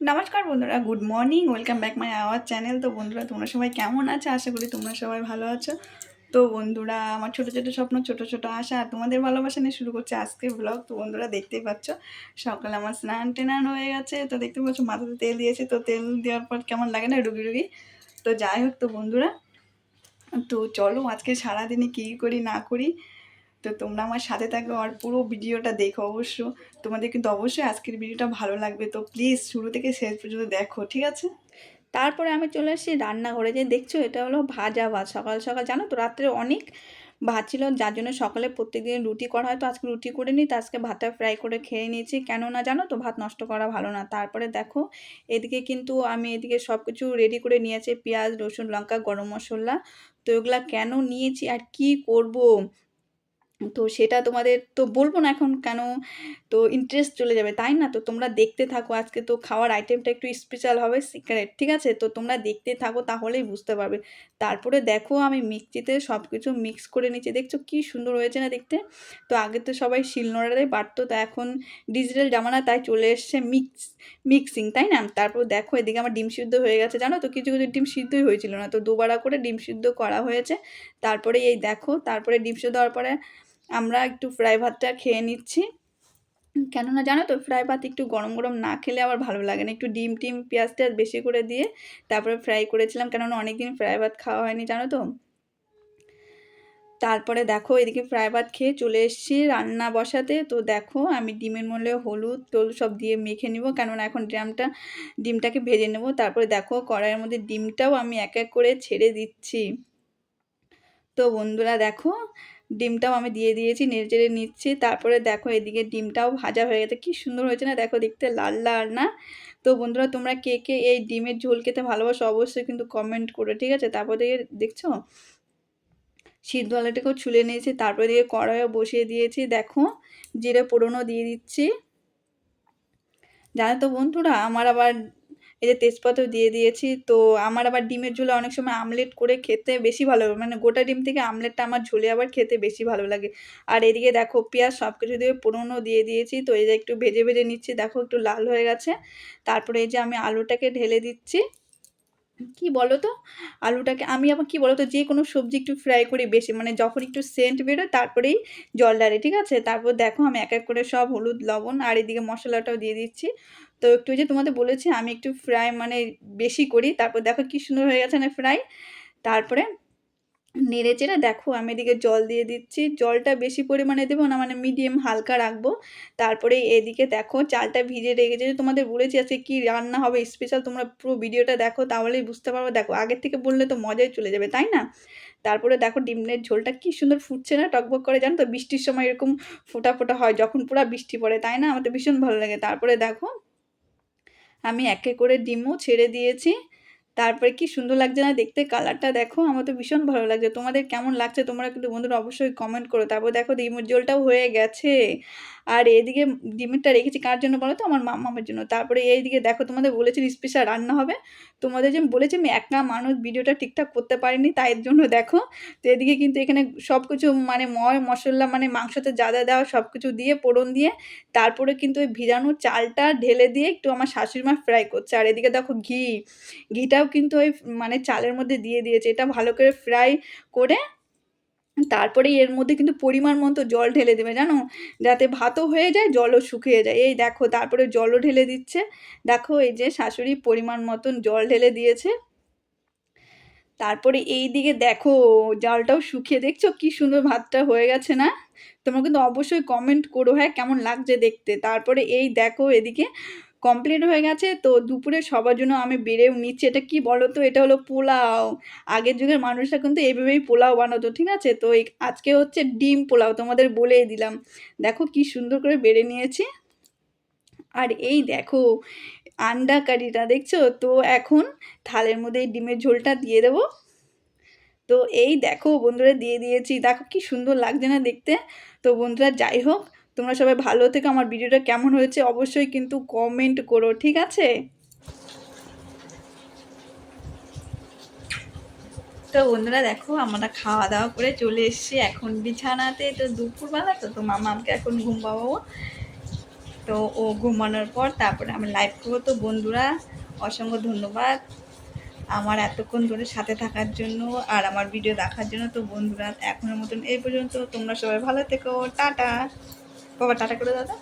নমস্কার বন্ধুরা good morning welcome back my our channel তো বন্ধুরা, তোমরা সবাই কেমন আছো? আশা করি তোমরা সবাই ভালো আছো। তো বন্ধুরা, আমার ছোটো ছোটো স্বপ্ন, ছোটো ছোটো আশা আর তোমাদের ভালোবাসা নিয়ে শুরু করছে আজকের ব্লগ তো বন্ধুরা, দেখতেই পাচ্ছ, সকালে আমার স্নান টেনান হয়ে গেছে। তো দেখতে পাচ্ছ, মাথাতে তেল দিয়েছে। তো তেল দেওয়ার পর কেমন লাগে না, রুগী রুগী? তো যাই হোক তো বন্ধুরা, তো চলো আজকে সারাদিনে কী করি, না করি। তো তোমরা আমার সাথে থাকো আর পুরো ভিডিওটা দেখো অবশ্য। তোমাদের কিন্তু অবশ্যই আজকের ভিডিওটা ভালো লাগবে। তো প্লিজ শুরু থেকে শেষ পর্যন্ত দেখো, ঠিক আছে? তারপরে আমি চলে এসেছি রান্নাঘরে। যে দেখছ, এটা হলো ভাজা ভাত। সকাল সকাল জানো তো, রাত্রে অনেক ভাত ছিল, যার জন্য সকালে প্রত্যেকদিন রুটি করা হয়। তো আজকে রুটি করে নিই, তো আজকে ভাতটা ফ্রাই করে খেয়ে নিয়েছি। কেন না জানো তো, ভাত নষ্ট করা ভালো না। তারপরে দেখো, এদিকে কিন্তু আমি এদিকে সব কিছু রেডি করে নিয়েছি। পেঁয়াজ, রসুন, লঙ্কা, গরম মশলা। তো এগুলা কেন নিয়েছি আর কি করব? তো সেটা তোমাদের তো বলব না এখন কেন? তো ইন্টারেস্ট চলে যাবে, তাই না? তো তোমরা দেখতে থাকো, আজকে তো খাওয়ার আইটেমটা একটু স্পেশাল হবে সিক্রেট ঠিক আছে? তো তোমরা দেখতে থাকো, তাহলেই বুঝতে পারবে। তারপরে দেখো, আমি মিক্সিতে সব কিছু মিক্স করে নিচ্ছি, দেখছ কি সুন্দর হয়েছে না দেখতে? তো আগে তো সবাই শিলনোড়ারে বাটতো তো এখন ডিজিটাল জামানা তাই চলে এসছে মিক্স মিক্সিং তাই না? তারপর দেখো, এদিকে আমার ডিম সিদ্ধ হয়ে গেছে, জানো তো? কিছু কিছু ডিম সিদ্ধই হয়েছিল না, তো দুবারা করে ডিম সিদ্ধ করা হয়েছে। তারপরে এই দেখো, তারপরে ডিম সিদ্ধ হওয়ার পরে আমরা একটু ফ্রাই ভাতটা খেয়ে নিচ্ছি। কেননা জানো তো ফ্রাই ভাত একটু গরম গরম না খেলে আবার ভালো লাগে না। একটু ডিম টিম পেঁয়াজ টেয়াজ বেশি করে দিয়ে তারপরে ফ্রাই করেছিলাম, কেননা অনেকদিন ফ্রাই ভাত খাওয়া হয়নি, জানো তো। তারপরে দেখো, এদিকে ফ্রাই ভাত খেয়ে চলে এসেছি রান্না বসাতে। তো দেখো, আমি ডিমের মধ্যে হলুদ তোল সব দিয়ে মেখে নিব, কেননা এখন ড্রামটা ডিমটাকে ভেজে নেব। তারপরে দেখো, কড়াইয়ের মধ্যে ডিমটাও আমি এক এক করে ছেড়ে দিচ্ছি। তো বন্ধুরা দেখো ডিমটাও আমি দিয়ে দিয়েছি, নেড়ে চেড়ে নিচ্ছি। তারপরে দেখো এদিকে ডিমটাও ভাজা হয়ে গেছে। কি সুন্দর হয়েছে না? দেখো দেখতে লাল লাল না? তো বন্ধুরা, তোমরা কে কে এই ডিমের ঝোল খেতে ভালোবাসো অবশ্যই কিন্তু কমেন্ট করো ঠিক আছে? তারপর দিকে দেখছ? সিদ্ধ আলুটাকেও ছুলে নিয়েছি, তারপরে দিয়ে কড়াইও বসিয়ে দিয়েছি। দেখো, জিরে পোড়নও দিয়ে দিচ্ছি। জানো তো বন্ধুরা, আমার আবার এই যে তেজপাতাও দিয়ে দিয়েছি। তো আমার আবার ডিমের ঝোলে অনেক সময় আমলেট করে খেতে বেশি ভালো মানে গোটা ডিম থেকে আমলেটটা আমার ঝোলে আবার খেতে বেশি ভালো লাগে। আর এদিকে দেখো পেঁয়াজ সব কিছু দিয়ে পুরনো দিয়ে দিয়েছি। তো এই যে একটু ভেজে ভেজে নিচ্ছি। দেখো একটু লাল হয়ে গেছে। তারপরে এই যে আমি আলুটাকে ঢেলে দিচ্ছি। কি বলো তো আলুটাকে আমি আবার কি বলো তো যে কোনো সবজি একটু ফ্রাই করি বেশি। মানে যখন একটু সেন্ট বেরোয় তারপরেই জল ডালে ঠিক আছে? তারপর দেখো আমি এক এক করে সব হলুদ, লবণ আর এদিকে মশলাটাও দিয়ে দিচ্ছি। তো একটু যে তোমাদের বলেছি, আমি একটু ফ্রাই মানে বেশি করি, তারপর দেখো কি সুন্দর হয়ে গেছে না ফ্রাই তারপরে নেড়ে চেড়ে দেখো, আমি এদিকে জল দিয়ে দিচ্ছি, জলটা বেশি পরিমাণে দেবো না মানে মিডিয়াম হালকা রাখব। তারপরে এদিকে দেখো, চালটা ভিজে রেখেছে তোমাদের বলেছি আজকে কী রান্না হবে স্পেশাল তোমরা পুরো ভিডিওটা দেখো, তাহলেই বুঝতে পারব। দেখো, আগের থেকে বললে তো মজাই চলে যাবে, তাই না? তারপরে দেখো ডিমের ঝোলটা কি সুন্দর ফুটছে না, টকবক করে জানো তো? বৃষ্টির সময় এরকম ফোটা ফোটা হয়, যখন পুরো বৃষ্টি পড়ে, তাই না? আমাদের ভীষণ ভালো লাগে। তারপরে দেখো আমি একে করে ডিমও ছেড়ে দিয়েছি। তারপরে কি সুন্দর লাগছে না দেখতে? কালারটা দেখো, আমার তো ভীষণ ভালো লাগছে। তোমাদের কেমন লাগছে? তোমরা কিন্তু বন্ধুরা অবশ্যই কমেন্ট করো। তারপর দেখো, ডিমের জলটাও হয়ে গেছে। আর এদিকে ডিমেরটা রেখেছি কার জন্য বলো তো? আমার মামার জন্য। তারপরে এইদিকে দেখো তোমাদের বলেছি স্পেশাল রান্না হবে। তোমাদের যে বলেছি আমি একা মানুষ ভিডিওটা ঠিকঠাক করতে পারিনি, তাই জন্য দেখো তো এদিকে কিন্তু এখানে সব কিছু মানে ময়, মশলা মানে মাংসতে যা যা দেওয়া সব কিছু দিয়ে পোড়ন দিয়ে, তারপরে কিন্তু ওই ভিজানো চালটা ঢেলে দিয়ে একটু আমার শাশুড়ি মা ফ্রাই করছে। আর এদিকে দেখো ঘি, ঘিটাও কিন্তু ওই মানে চালের মধ্যে দিয়ে দিয়েছে। এটা ভালো করে ফ্রাই করে তারপরে এর মধ্যে কিন্তু পরিমাণ মতো জল ঢেলে দেবে, জানো? যাতে ভাতও হয়ে যায়, জলও শুকিয়ে যায়। এই দেখো, তারপরে জলও ঢেলে দিচ্ছে। দেখো, এই যে শাশুড়ি পরিমাণ মতন জল ঢেলে দিয়েছে। তারপরে এই দিকে দেখো, জলটাও শুকিয়ে, দেখছ কি সুন্দর ভাতটা হয়ে গেছে না? তোমরা কিন্তু অবশ্যই কমেন্ট করো হ্যাঁ কেমন লাগছে দেখতে? তারপরে এই দেখো, এদিকে কমপ্লিট হয়ে গেছে। তো দুপুরে সবার জন্য আমি বেড়েও নিচ্ছি। এটা কি বলো তো এটা হলো পোলাও। আগের যুগের মানুষরা কিন্তু এইভাবেই পোলাও বানাতো, ঠিক আছে? তো এই আজকে হচ্ছে ডিম পোলাও, তোমাদের বলেই দিলাম। দেখো কি সুন্দর করে বেড়ে নিয়েছি। আর এই দেখো, আন্ডা কারিটা, দেখছ? তো এখন থালের মধ্যে এই ডিমের ঝোলটা দিয়ে দেবো। তো এই দেখো, বন্ধুরা, দিয়ে দিয়েছি। দেখো কি সুন্দর লাগছে না দেখতে? তো বন্ধুরা, যাই হোক তোমরা সবাই ভালো থেকে। আমার ভিডিওটা কেমন হয়েছে অবশ্যই কিন্তু কমেন্ট করো, ঠিক আছে? তো বন্ধুরা দেখো, আমরা খাওয়া দাওয়া করে চলে এসেছি এখন বিছানাতে। তো দুপুরবেলা তো তো মামা আমাকে এখন ঘুম পাবো তো ও ঘুমানোর পর তারপরে আমি লাইভ করব। তো বন্ধুরা, অসংখ্য ধন্যবাদ আমার এতক্ষণ ধরে সাথে থাকার জন্য আর আমার ভিডিও দেখার জন্য। তো বন্ধুরা, এখনের মতন এই পর্যন্ত। তোমরা সবাই ভালো থেকো। টাটা। বাবা টাটা করে দাদা